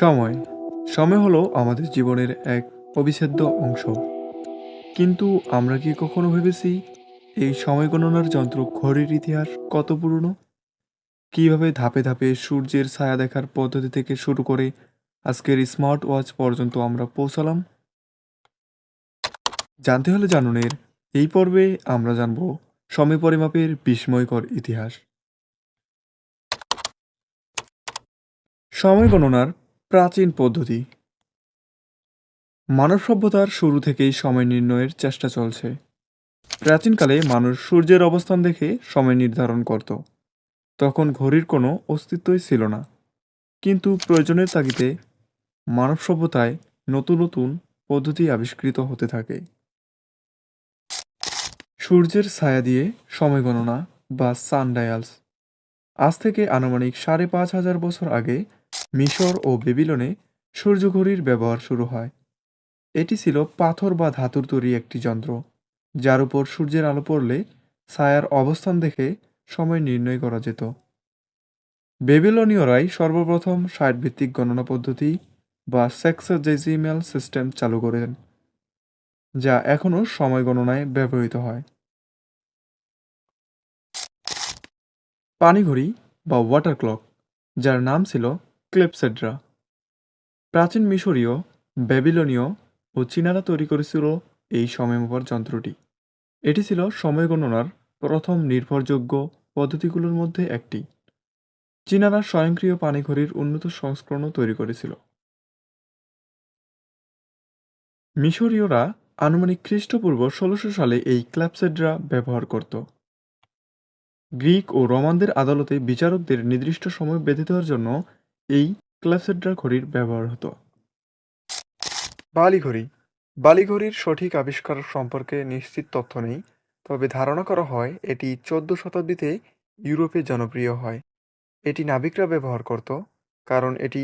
সময়। সময় হলো আমাদের জীবনের এক অবিচ্ছেদ্য অংশ। কিন্তু আমরা কি কখনো ভেবেছি এই সময় গণনার যন্ত্র ঘড়ির ইতিহাস কত পুরনো? কীভাবে ধাপে ধাপে সূর্যের ছায়া দেখার পদ্ধতি থেকে শুরু করে আজকের স্মার্ট ওয়াচ পর্যন্ত আমরা পৌঁছালাম? জানতে হলে জানুনের, এই পর্বে আমরা জানব সময় পরিমাপের বিস্ময়কর ইতিহাস। সময় গণনার প্রাচীন পদ্ধতি। মানব সভ্যতার শুরু থেকেই সময় নির্ণয়ের চেষ্টা চলছে। প্রাচীনকালে মানুষ সূর্যের অবস্থান দেখে সময় নির্ধারণ করত। তখন ঘড়ির কোনো অস্তিত্বই ছিল না। কিন্তু প্রয়োজনের তাগিদে মানব সভ্যতায় নতুন নতুন পদ্ধতি আবিষ্কৃত হতে থাকে। সূর্যের ছায়া দিয়ে সময় গণনা বা সানডায়ালস আজ থেকে আনুমানিক সাড়ে পাঁচ হাজার বছর আগে মিশর ও বেবিলনে সূর্যঘড়ির ব্যবহার শুরু হয়। এটি ছিল পাথর বা ধাতুর তৈরি একটি যন্ত্র, যার উপর সূর্যের আলো পড়লে ছায়ার অবস্থান দেখে সময় নির্ণয় করা যেত। বেবিলনীয়রাই সর্বপ্রথম ভিত্তিক গণনা পদ্ধতি বা সেক্সোজেজিমেল সিস্টেম চালু করেন, যা এখনও সময় গণনায় ব্যবহৃত হয়। পানিঘড়ি বা ওয়াটার ক্লক, যার নাম ছিল ক্লেপসেড্রা। প্রাচীন মিশরীয়, ব্যাবিলনীয় ও চীনারা তৈরি করেছিল এই সময় মাপার যন্ত্রটি। এটি ছিল সময় গণনার প্রথম নির্ভরযোগ্য পদ্ধতিগুলোর মধ্যে একটি। চীনারা স্বয়ংক্রিয় পানিঘড়ির উন্নত সংস্করণও তৈরি করেছিল। মিশরীয়রা আনুমানিক খ্রিস্টপূর্ব ষোলোশো সালে এই ক্ল্যাপসেড্রা ব্যবহার করত। গ্রিক ও রোমানদের আদালতে বিচারকদের নির্দিষ্ট সময় বেঁধে দেওয়ার জন্য এই ক্লাসেড্রা ঘড়ির ব্যবহার হতো। বালিঘড়ি বালিঘড়ির সঠিক আবিষ্কার সম্পর্কে নিশ্চিত তথ্য নেই, তবে ধারণা করা হয় এটি চোদ্দ শতাব্দীতে ইউরোপে জনপ্রিয় হয়। এটি নাবিকরা ব্যবহার করত, কারণ এটি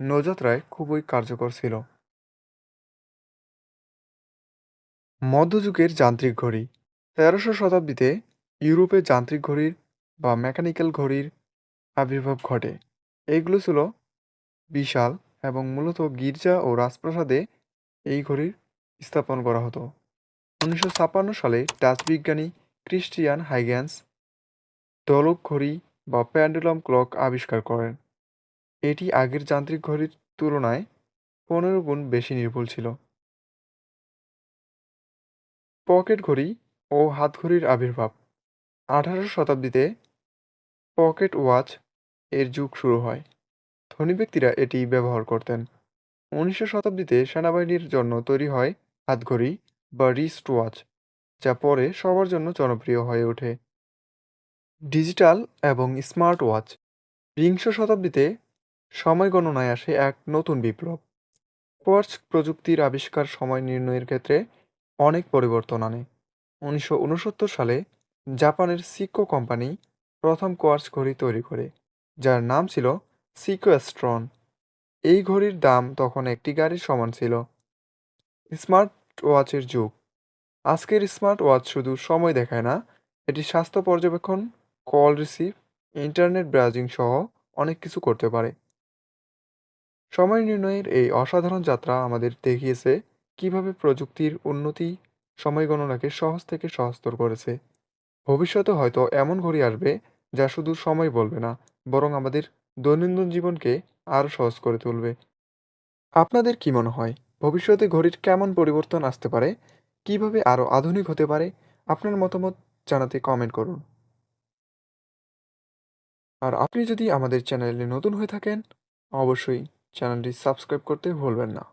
নৌযাত্রায় খুবই কার্যকর ছিল। মধ্যযুগের যান্ত্রিক ঘড়ি। তেরোশো শতাব্দীতে ইউরোপে যান্ত্রিক ঘড়ির বা মেকানিক্যাল ঘড়ির আবির্ভাব ঘটে। এগুলো ছিল বিশাল এবং মূলত গির্জা ও রাজপ্রাসাদে এই ঘড়ির স্থাপন করা হতো। উনিশশো ছাপ্পান্ন সালে ডাচ বিজ্ঞানী ক্রিস্টিয়ান হাইগ্যান্স দোলক ঘড়ি বা প্যান্ডুলাম ক্লক আবিষ্কার করেন। এটি আগের যান্ত্রিক ঘড়ির তুলনায় পনেরো গুণ বেশি নির্ভুল ছিল। পকেট ঘড়ি ও হাতঘড়ির আবির্ভাব। আঠারো শতাব্দীতে পকেট ওয়াচ এর যুগ শুরু হয়। ধনী ব্যক্তিরা এটি ব্যবহার করতেন। উনিশশো শতাব্দীতে সেনাবাহিনীর জন্য তৈরি হয় হাতঘড়ি বা রিস্ট ওয়াচ যা পরে সবার জন্য জনপ্রিয় হয়ে ওঠে। ডিজিটাল এবং স্মার্ট ওয়াচ বিংশ শতাব্দীতে সময় গণনায় আসে এক নতুন বিপ্লব। কোয়ার্চ প্রযুক্তির আবিষ্কার সময় নির্ণয়ের ক্ষেত্রে অনেক পরিবর্তন আনে। উনিশশো উনসত্তর সালে জাপানের সিকো কোম্পানি প্রথম কোয়ার্চ ঘড়ি তৈরি করে, যার নাম ছিল সিকো স্ট্রন এই ঘড়ির দাম তখন একটি গাড়ির সমান ছিল। স্মার্ট ওয়াচের যুগ। আজকের স্মার্ট ওয়াচ শুধু সময় দেখায় না, এটি স্বাস্থ্য পর্যবেক্ষণ, কল রিসিভ, ইন্টারনেট ব্রাউজিং সহ অনেক কিছু করতে পারে। সময় নির্ণয়ের এই অসাধারণ যাত্রা আমাদের দেখিয়েছে কীভাবে প্রযুক্তির উন্নতি সময় গণনাকে সহজ থেকে সহজতর করেছে। ভবিষ্যতে হয়তো এমন ঘড়ি আসবে যা শুধু সময় বলবে না, বরং আমাদের দৈনন্দিন জীবনকে আরও সহজ করে তুলবে। আপনাদের কি মনে হয়, ভবিষ্যতে ঘড়ির কেমন পরিবর্তন আসতে পারে? কীভাবে আরও আধুনিক হতে পারে? আপনার মতামত জানাতে কমেন্ট করুন। আর আপনি যদি আমাদের চ্যানেলে নতুন হয়ে থাকেন, অবশ্যই চ্যানেলটি সাবস্ক্রাইব করতে ভুলবেন না।